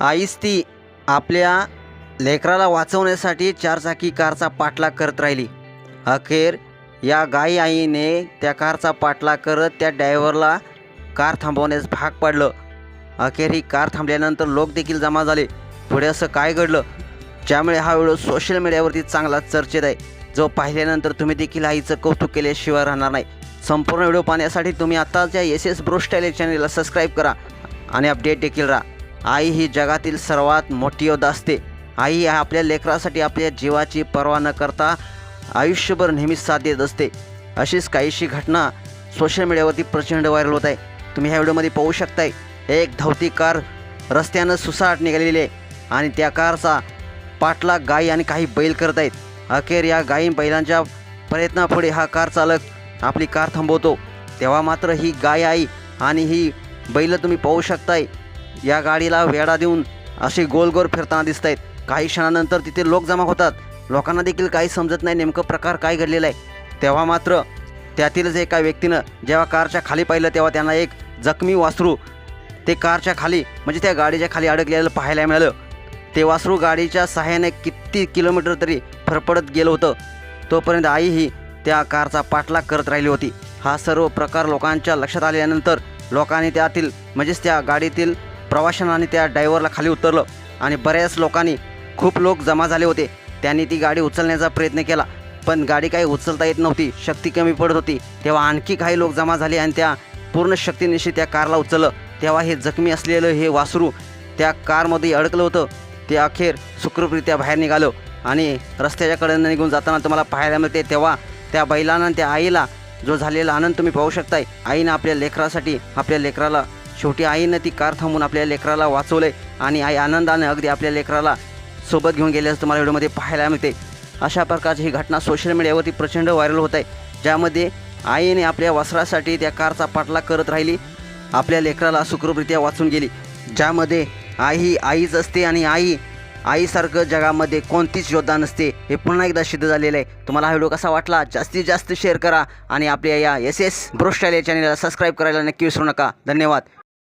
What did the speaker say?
आईच ती आपल्या लेकराला वाचवण्यासाठी चारचाकी कारचा पाठलाग करत राहिली. अखेर या गाई आईने त्या कारचा पाठलाग करत त्या ड्रायव्हरला कार थांबवण्यास भाग पाडलं. अखेर ही कार थांबल्यानंतर लोक देखील जमा झाले. पुढे असं काय घडलं? ज्यामुळे हा व्हिडिओ सोशल मीडियावरती चांगला चर्चेत आहे. जो पाहिल्यानंतर तुम्ही देखील आईचं कौतुक केल्याशिवाय राहणार नाही. संपूर्ण व्हिडिओ पाहण्यासाठी तुम्ही आत्ताच्या एस एस ब्रोस्टाईल या चॅनेलला सबस्क्राईब करा आणि अपडेट देखील राहा. आई ही जगातील सर्वात मोठी योद्धा असते आई आपल्या लेकरासाठी आपल्या जीवाची पर्वा न करता आयुष्यभर नेहमीच साथ देत असते. अशीच काहीशी घटना सोशल मीडियावरती प्रचंड व्हायरल होत आहे. तुम्ही ह्या व्हिडिओमध्ये पाहू शकताय. एक धावती कार रस्त्यानं सुसाट निघालेली आहे आणि त्या कारचा पाठलाग गाई आणि काही बैल करत आहेत. अखेर या गाई बैलांच्या प्रयत्नापुढे हा कार चालक आपली कार थांबवतो. तेव्हा मात्र ही गाय आई आणि ही बैल तुम्ही पाहू शकताय. या गाडीला वेढा देऊन असे गोल गोल फिरताना दिसत आहेत काही क्षणानंतर तिथे लोक जमा होतात. लोकांना देखील काही समजत नाही नेमकं प्रकार काय घडलेला आहे. तेव्हा मात्र त्यातीलच एका व्यक्तीनं जेव्हा कारच्या खाली पाहिलं तेव्हा त्यांना एक जखमी वासरू ते कारच्या खाली म्हणजे त्या गाडीच्या खाली अडकलेलं पाहायला मिळालं. ते वासरू गाडीच्या सहाय्याने किती किलोमीटर तरी फरफडत गेलं होतं. तोपर्यंत आई ही त्या कारचा पाठलाग करत राहिली होती. हा सर्व प्रकार लोकांच्या लक्षात आल्यानंतर लोकांनी त्यातील म्हणजेच त्या गाडीतील प्रवाशांनी त्या ड्रायव्हरला खाली उतरलं आणि बऱ्याच लोकांनी खूप लोक जमा झाले होते. त्यांनी ती गाडी उचलण्याचा प्रयत्न केला पण गाडी काही उचलता येत नव्हती शक्ती कमी पडत होती. तेव्हा आणखी काही लोक जमा झाले आणि त्या पूर्ण शक्तीनिशी त्या कारला उचललं. तेव्हा हे जखमी असलेलं हे वासरू त्या कारमध्ये अडकलं होतं. ते अखेर सुखरूपरित्या बाहेर निघालं आणि रस्त्याच्याकडनं निघून जाताना तुम्हाला पाहायला मिळते. तेव्हा त्या बैलांना त्या आईला जो झालेला आनंद तुम्ही पाहू शकताय आईनं आपल्या लेकरासाठी आपल्या लेकराला शेवटी आईनं ती कार थांबून आपल्या लेकराला वाचवलंय आणि आई आनंदाने अगदी आपल्या लेकराला सोबत घेऊन गेल्याचं तुम्हाला व्हिडिओमध्ये पाहायला मिळते अशा प्रकारची ही घटना सोशल मीडियावरती प्रचंड व्हायरल होत आहे. ज्यामध्ये आईने आपल्या वस्त्रासाठी त्या कारचा पाठलाग करत राहिली. आपल्या लेकराला सुखरूपरित्या वाचून गेली. ज्यामध्ये आई ही आईच असते आणि आई आईसारखं जगामध्ये कोणतीच योद्धा नसते. हे पुन्हा एकदा सिद्ध झालेलं आहे. तुम्हाला हा व्हिडिओ कसा वाटला? जास्तीत जास्त शेअर करा आणि आपल्या या एस एस ब्रोस्टाईल या चॅनलला सबस्क्राईब करायला नक्की विसरू नका. धन्यवाद.